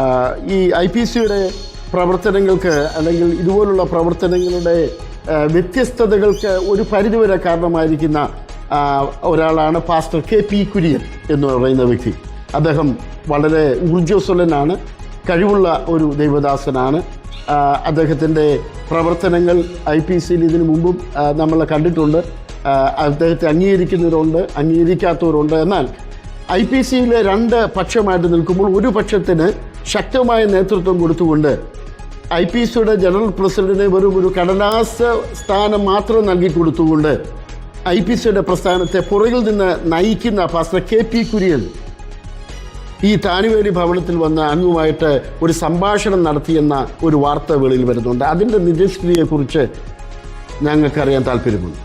ഈ I P സിയുടെ പ്രവർത്തനങ്ങൾക്ക് അല്ലെങ്കിൽ ഇതുപോലുള്ള പ്രവർത്തനങ്ങളുടെ വ്യത്യസ്തതകൾക്ക് ഒരു പരിധിവരെ കാരണമായിരിക്കുന്ന ഒരാളാണ് പാസ്റ്റർ കെ പി കുര്യൻ എന്ന് പറയുന്ന വ്യക്തി. അദ്ദേഹം വളരെ ഊർജസ്വലനാണ് കഴിവുള്ള ഒരു ദൈവദാസനാണ്. അദ്ദേഹത്തിന്റെ പ്രവർത്തനങ്ങൾ ഐ പി സിയിൽ ഇതിനു മുമ്പും നമ്മൾ കണ്ടിട്ടുണ്ട്. അദ്ദേഹത്തെ അംഗീകരിക്കുന്നവരുണ്ട് അംഗീകരിക്കാത്തവരുണ്ട്. എന്നാൽ ഐ പി സിയിലെ രണ്ട് പക്ഷമായിട്ട് നിൽക്കുമ്പോൾ ഒരു പക്ഷത്തിന് ശക്തമായ നേതൃത്വം കൊടുത്തുകൊണ്ട് ഐ പി സിയുടെ ജനറൽ പ്രസിഡന്റിന് വെറും ഒരു കടലാസ സ്ഥാനം മാത്രം നൽകി കൊടുത്തുകൊണ്ട് ഐ പി സിയുടെ പ്രസ്ഥാനത്തെ പുറകിൽ നിന്ന് നയിക്കുന്ന പാസ്റ്റർ കെ പി കുര്യൻ ഈ താനുവേലി ഭവനത്തിൽ വന്ന് അങ്ങുമായിട്ട് ഒരു സംഭാഷണം നടത്തിയെന്ന ഒരു വാർത്ത വെളിയിൽ വരുന്നുണ്ട്. അതിന്റെ നിജസ്ഥിതിയെക്കുറിച്ച് ഞങ്ങൾക്കറിയാൻ താല്പര്യമുണ്ട്.